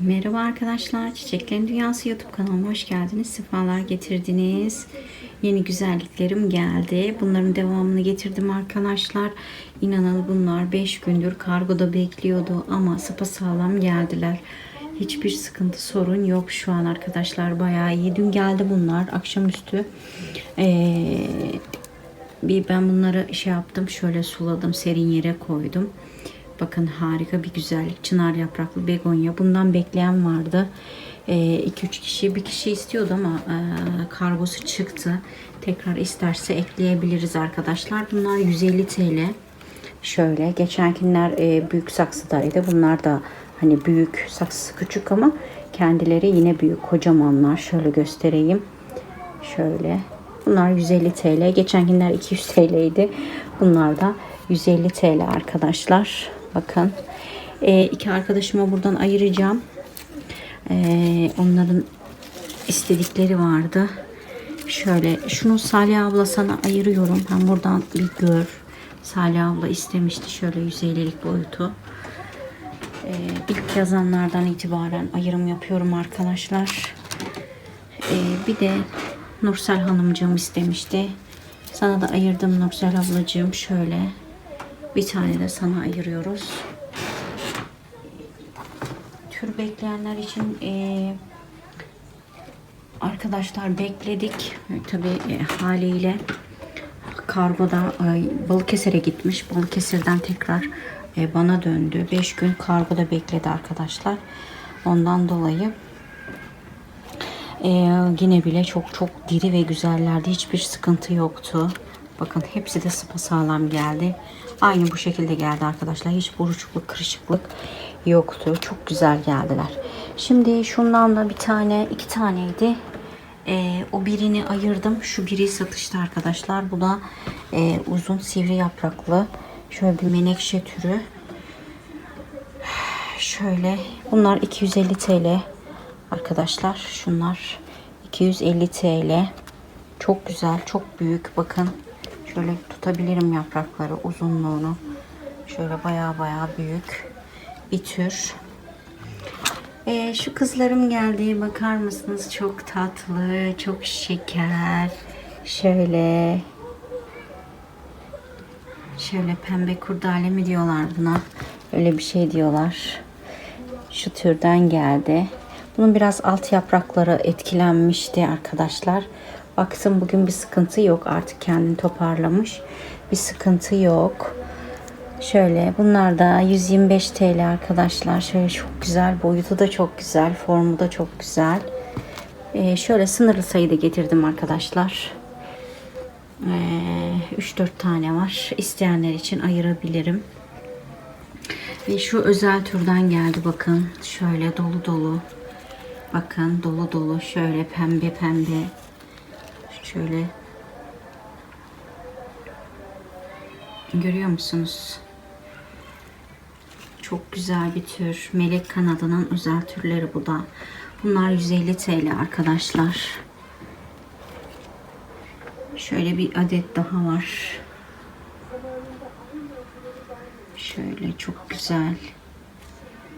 Merhaba arkadaşlar. Çiçeklerin Dünyası YouTube kanalıma hoş geldiniz. Sefalar getirdiniz. Yeni güzelliklerim geldi. Bunların devamını getirdim arkadaşlar. İnanın bunlar 5 gündür kargoda bekliyordu ama sapasağlam geldiler. Hiçbir sıkıntı sorun yok şu an arkadaşlar. Bayağı iyi. Dün geldi bunlar akşamüstü. Ee, bir ben bunları şey yaptım. Şöyle suladım. Serin yere koydum. Bakın harika bir güzellik. Çınar yapraklı begonya. Bundan bekleyen vardı. 2-3 kişi bir kişi istiyordu ama e, kargosu çıktı. Tekrar isterse ekleyebiliriz arkadaşlar. Bunlar 150 TL. Şöyle geçenkiler e, büyük saksıdaydı. Bunlar da hani büyük saksısı küçük ama kendileri yine büyük kocamanlar. Şöyle göstereyim. Şöyle. Bunlar 150 TL. Geçenkiler 200 TL'ydi. Bunlar da 150 TL arkadaşlar. Bakın. E, iki arkadaşıma buradan ayıracağım. E, onların istedikleri vardı. Şöyle şunu Salih abla sana ayırıyorum. Ben buradan bir gör. Salih abla istemişti şöyle 150'lik boyutu. E, ilk yazanlardan itibaren ayırım yapıyorum arkadaşlar. E, bir de Nursel hanımcığım istemişti. Sana da ayırdım Nursel ablacığım şöyle. Bir tane de sana ayırıyoruz. Tür bekleyenler için e, arkadaşlar bekledik. Tabi e, haliyle kargoda e, Balıkesir'e gitmiş. Balıkesir'den tekrar e, bana döndü. 5 gün kargoda bekledi arkadaşlar. Ondan dolayı ee, yine bile çok çok diri ve güzellerdi. Hiçbir sıkıntı yoktu. Bakın hepsi de sağlam geldi. Aynı bu şekilde geldi arkadaşlar. Hiç buruşukluk, kırışıklık yoktu. Çok güzel geldiler. Şimdi şundan da bir tane, iki taneydi. Ee, o birini ayırdım. Şu biri satışta arkadaşlar. Bu da e, uzun sivri yapraklı. Şöyle bir menekşe türü. Şöyle. Bunlar 250 TL. Arkadaşlar şunlar 250 TL. Çok güzel, çok büyük. Bakın şöyle tutabilirim yaprakları, uzunluğunu. Şöyle baya baya büyük bir tür. Ee, şu kızlarım geldi. Bakar mısınız? Çok tatlı, çok şeker. Şöyle şöyle pembe kurdale mi diyorlar buna? Öyle bir şey diyorlar. Şu türden geldi. Bunun biraz alt yaprakları etkilenmişti arkadaşlar. Baktım bugün bir sıkıntı yok. Artık kendini toparlamış. Bir sıkıntı yok. Şöyle bunlar da 125 TL arkadaşlar. Şöyle çok güzel. Boyutu da çok güzel. Formu da çok güzel. Ee, şöyle sınırlı sayıda getirdim arkadaşlar. Ee, 3-4 tane var. İsteyenler için ayırabilirim. Ve şu özel türden geldi bakın. Şöyle dolu dolu. Bakın dolu dolu şöyle pembe pembe. Şöyle. Görüyor musunuz? Çok güzel bir tür. Melek kanadının özel türleri bu da. Bunlar 150 TL arkadaşlar. Şöyle bir adet daha var. Şöyle çok güzel.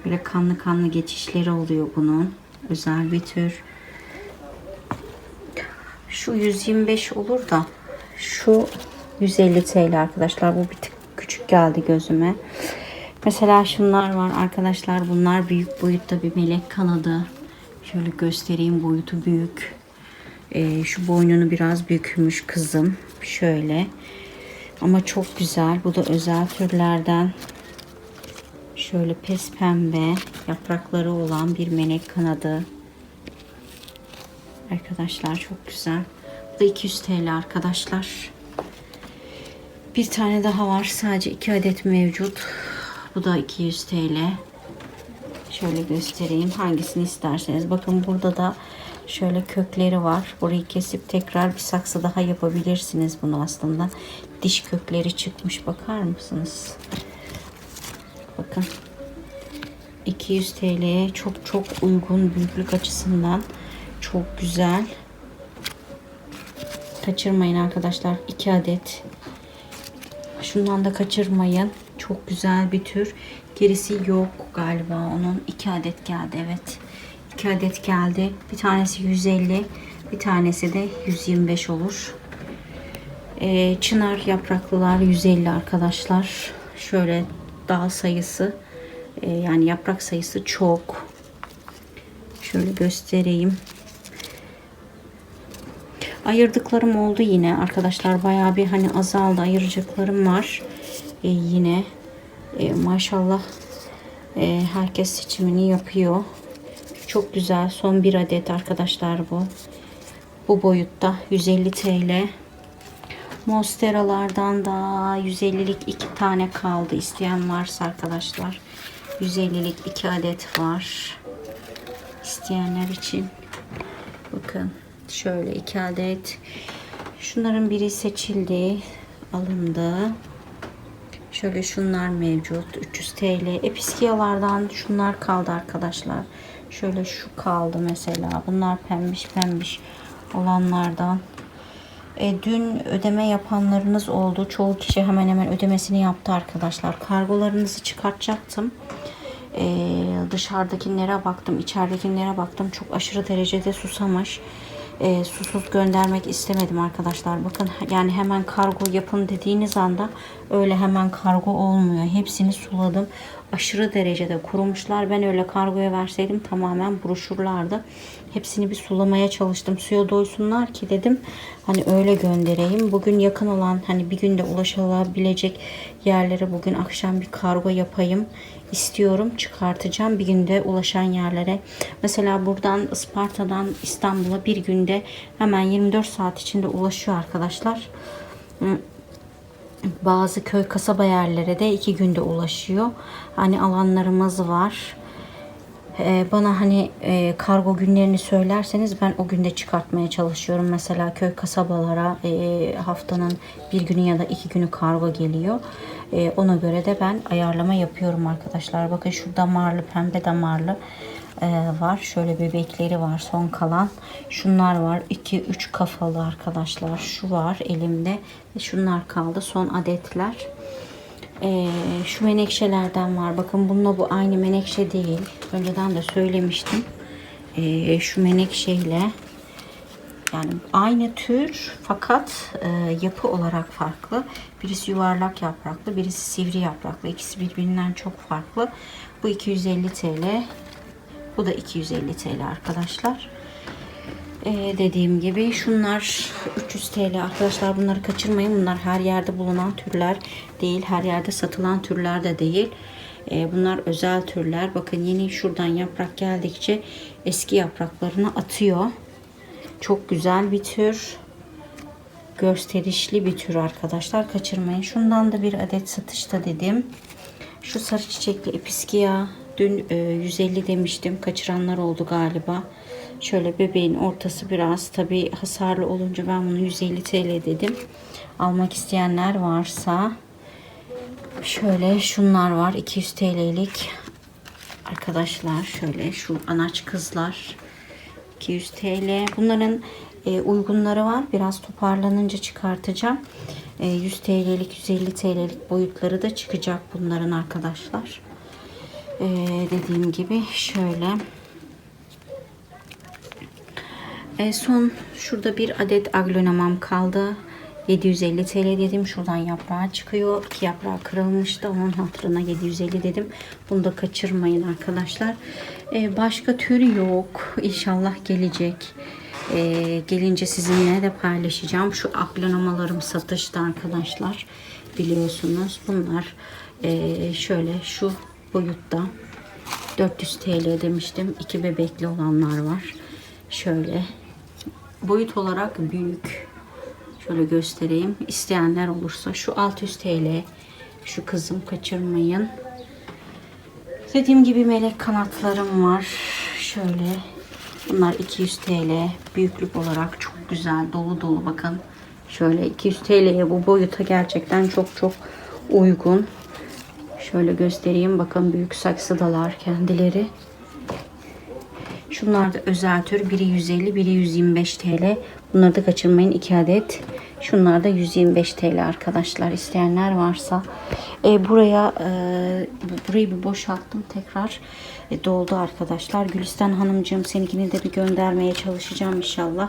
Böyle kanlı kanlı geçişleri oluyor bunun. Özel bir tür. Şu 125 olur da şu 150 TL arkadaşlar. Bu bir tık küçük geldi gözüme. Mesela şunlar var arkadaşlar. Bunlar büyük boyutta bir melek kanadı. Şöyle göstereyim boyutu büyük. Ee, şu boynunu biraz bükmüş kızım. Şöyle. Ama çok güzel. Bu da özel türlerden. Şöyle pes pembe yaprakları olan bir melek kanadı. Arkadaşlar çok güzel. Bu da 200 TL arkadaşlar. Bir tane daha var. Sadece iki adet mevcut. Bu da 200 TL. Şöyle göstereyim. Hangisini isterseniz. Bakın burada da şöyle kökleri var. Burayı kesip tekrar bir saksı daha yapabilirsiniz bunu aslında. Diş kökleri çıkmış. Bakar mısınız? Bakın. 200 TL'ye çok çok uygun büyüklük açısından çok güzel. Kaçırmayın arkadaşlar. 2 adet. Şundan da kaçırmayın. Çok güzel bir tür. Gerisi yok galiba onun. 2 adet geldi evet. 2 adet geldi. Bir tanesi 150, bir tanesi de 125 olur. Ee, çınar yapraklılar 150 arkadaşlar. Şöyle dal sayısı e, yani yaprak sayısı çok. Şöyle göstereyim. Ayırdıklarım oldu yine arkadaşlar. Bayağı bir hani azaldı. Ayıracaklarım var. Ee, yine e, maşallah e, herkes seçimini yapıyor. Çok güzel. Son bir adet arkadaşlar bu. Bu boyutta 150 TL. Monsteralardan da 150'lik iki tane kaldı. İsteyen varsa arkadaşlar. 150'lik iki adet var. İsteyenler için. Bakın şöyle iki adet. Şunların biri seçildi. Alındı. Şöyle şunlar mevcut. 300 TL. Episkiyalardan şunlar kaldı arkadaşlar. Şöyle şu kaldı mesela. Bunlar pembiş pembiş olanlardan. E, dün ödeme yapanlarınız oldu. Çoğu kişi hemen hemen ödemesini yaptı arkadaşlar. Kargolarınızı çıkartacaktım. E, dışarıdakilere baktım, içeridekilere baktım. Çok aşırı derecede susamış. E, susuz göndermek istemedim arkadaşlar. Bakın yani hemen kargo yapın dediğiniz anda öyle hemen kargo olmuyor. Hepsini suladım. Aşırı derecede kurumuşlar. Ben öyle kargoya verseydim tamamen buruşurlardı. Hepsini bir sulamaya çalıştım. Suya doysunlar ki dedim. Hani öyle göndereyim. Bugün yakın olan hani bir günde ulaşılabilecek yerlere bugün akşam bir kargo yapayım istiyorum. Çıkartacağım bir günde ulaşan yerlere. Mesela buradan Isparta'dan İstanbul'a bir günde hemen 24 saat içinde ulaşıyor arkadaşlar. Bazı köy kasaba yerlere de iki günde ulaşıyor. Hani alanlarımız var. Ee, bana hani e, kargo günlerini söylerseniz ben o günde çıkartmaya çalışıyorum. Mesela köy kasabalara e, haftanın bir günü ya da iki günü kargo geliyor. E, ona göre de ben ayarlama yapıyorum arkadaşlar. Bakın şu damarlı pembe damarlı var. Şöyle bebekleri var son kalan. Şunlar var. 2-3 kafalı arkadaşlar. Şu var elimde. Şunlar kaldı. Son adetler. Ee, şu menekşelerden var. Bakın bununla bu aynı menekşe değil. Önceden de söylemiştim. Ee, şu menekşeyle yani aynı tür fakat e, yapı olarak farklı. Birisi yuvarlak yapraklı, birisi sivri yapraklı. İkisi birbirinden çok farklı. Bu 250 TL. Bu da 250 TL arkadaşlar. Ee, dediğim gibi şunlar 300 TL arkadaşlar bunları kaçırmayın. Bunlar her yerde bulunan türler değil. Her yerde satılan türler de değil. Ee, bunlar özel türler. Bakın yeni şuradan yaprak geldikçe eski yapraklarını atıyor. Çok güzel bir tür. Gösterişli bir tür arkadaşlar. Kaçırmayın. Şundan da bir adet satışta dedim. Şu sarı çiçekli episkiya dün e, 150 demiştim. Kaçıranlar oldu galiba. Şöyle bebeğin ortası biraz tabi hasarlı olunca ben bunu 150 TL dedim. Almak isteyenler varsa şöyle şunlar var 200 TL'lik arkadaşlar şöyle şu anaç kızlar 200 TL bunların e, uygunları var. Biraz toparlanınca çıkartacağım. E, 100 TL'lik 150 TL'lik boyutları da çıkacak bunların arkadaşlar. E, dediğim gibi şöyle e, son şurada bir adet aglonamam kaldı. 750 TL dedim. Şuradan yaprağı çıkıyor. İki yaprağı kırılmıştı. Onun hatırına 750 dedim. Bunu da kaçırmayın arkadaşlar. E, başka tür yok. İnşallah gelecek. E, gelince sizinle de paylaşacağım. Şu aglonamalarım satışta arkadaşlar. Biliyorsunuz. Bunlar e, şöyle şu boyutta 400 TL demiştim. İki bebekli olanlar var. Şöyle boyut olarak büyük. Şöyle göstereyim. İsteyenler olursa şu 600 TL. Şu kızım kaçırmayın. Dediğim gibi melek kanatlarım var. Şöyle. Bunlar 200 TL. Büyüklük olarak çok güzel. Dolu dolu bakın. Şöyle 200 TL'ye bu boyuta gerçekten çok çok uygun. Şöyle göstereyim. Bakın büyük saksıdalar kendileri. Şunlar da özel tür. Biri 150, biri 125 TL. Bunları da kaçırmayın. 2 adet Şunlar da 125 TL arkadaşlar. İsteyenler varsa. E, buraya e, bu- burayı bir boşalttım tekrar. E, doldu arkadaşlar. Gülistan Hanımcığım seninkini de bir göndermeye çalışacağım inşallah.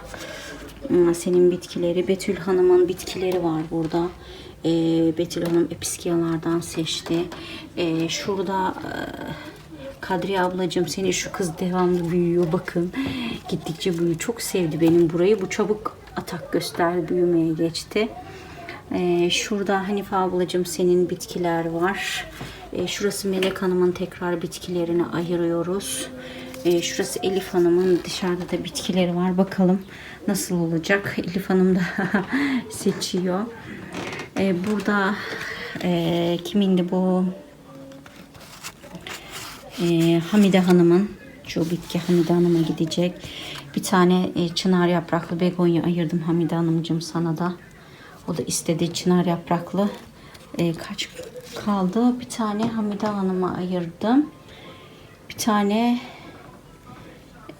Hmm, Senin bitkileri. Betül Hanım'ın bitkileri var burada. E, Betül Hanım episkiyalardan seçti. E, şurada e, Kadriye ablacığım seni şu kız devamlı büyüyor bakın. Gittikçe büyüyor. Çok sevdi benim burayı. Bu çabuk atak göster büyümeye geçti. Ee, şurada Hanife ablacığım senin bitkiler var. Ee, şurası Melek Hanım'ın tekrar bitkilerini ayırıyoruz. Ee, şurası Elif Hanım'ın dışarıda da bitkileri var. Bakalım nasıl olacak. Elif Hanım da seçiyor. Ee, burada e, kimindi bu? Ee, Hamide Hanım'ın şu bitki Hamide Hanım'a gidecek. Bir tane e, çınar yapraklı begonya ayırdım Hamide Hanımcığım sana da. O da istedi çınar yapraklı. E, kaç kaldı? Bir tane Hamide Hanım'a ayırdım. Bir tane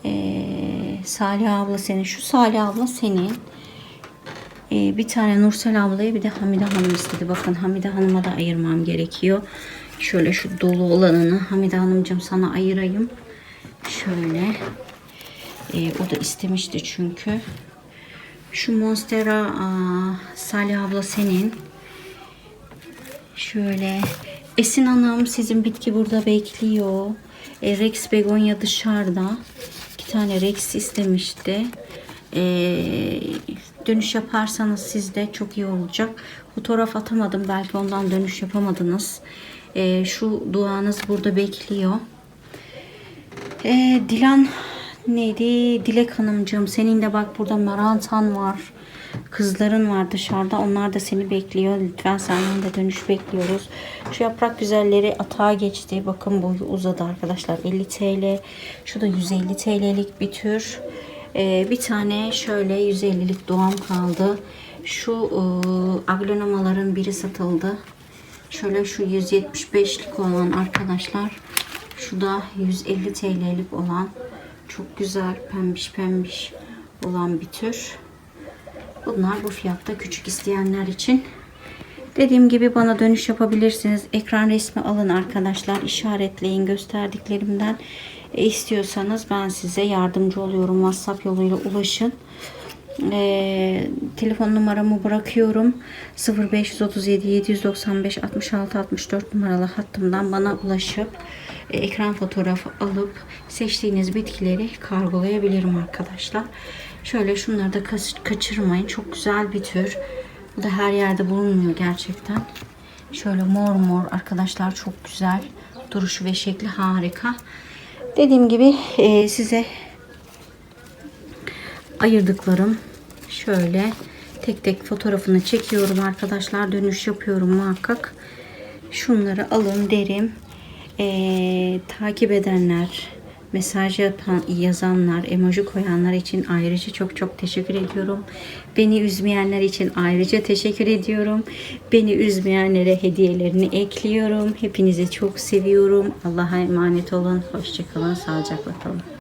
e, Salih abla senin. Şu Salih abla senin. Ee, bir tane Nursel ablaya bir de Hamide Hanım istedi. Bakın Hamide Hanım'a da ayırmam gerekiyor. Şöyle şu dolu olanını Hamide Hanımcığım sana ayırayım. Şöyle. Ee, o da istemişti çünkü. Şu Monstera aa, Salih abla senin. Şöyle. Esin Hanım sizin bitki burada bekliyor. E, Rex Begonya dışarıda. İki tane Rex istemişti. E, dönüş yaparsanız sizde çok iyi olacak. Fotoğraf atamadım. Belki ondan dönüş yapamadınız. E, şu duanız burada bekliyor. E, Dilan neydi? Dilek Hanımcığım senin de bak burada Marantan var. Kızların var dışarıda. Onlar da seni bekliyor. Lütfen senden de dönüş bekliyoruz. Şu yaprak güzelleri atağa geçti. Bakın boyu uzadı arkadaşlar. 50 TL. Şu da 150 TL'lik bir tür. Ee, bir tane şöyle 150'lik doğam kaldı. Şu e, aglonemaların biri satıldı. Şöyle şu 175'lik olan arkadaşlar. Şu da 150 TL'lik olan çok güzel pembiş pembiş olan bir tür. Bunlar bu fiyatta küçük isteyenler için. Dediğim gibi bana dönüş yapabilirsiniz. Ekran resmi alın arkadaşlar. işaretleyin gösterdiklerimden. E, istiyorsanız ben size yardımcı oluyorum. WhatsApp yoluyla ulaşın. E, telefon numaramı bırakıyorum. 0537 795 66 64 numaralı hattımdan bana ulaşıp e, ekran fotoğrafı alıp seçtiğiniz bitkileri kargolayabilirim arkadaşlar. Şöyle şunları da kaç- kaçırmayın. Çok güzel bir tür. Bu da her yerde bulunmuyor gerçekten. Şöyle mor mor arkadaşlar çok güzel. Duruşu ve şekli harika. Dediğim gibi e, size ayırdıklarım şöyle tek tek fotoğrafını çekiyorum arkadaşlar. Dönüş yapıyorum muhakkak. Şunları alın derim. Ee, takip edenler mesaj yapan, yazanlar emoji koyanlar için ayrıca çok çok teşekkür ediyorum. Beni üzmeyenler için ayrıca teşekkür ediyorum. Beni üzmeyenlere hediyelerini ekliyorum. Hepinizi çok seviyorum. Allah'a emanet olun. Hoşçakalın sağlıcakla kalın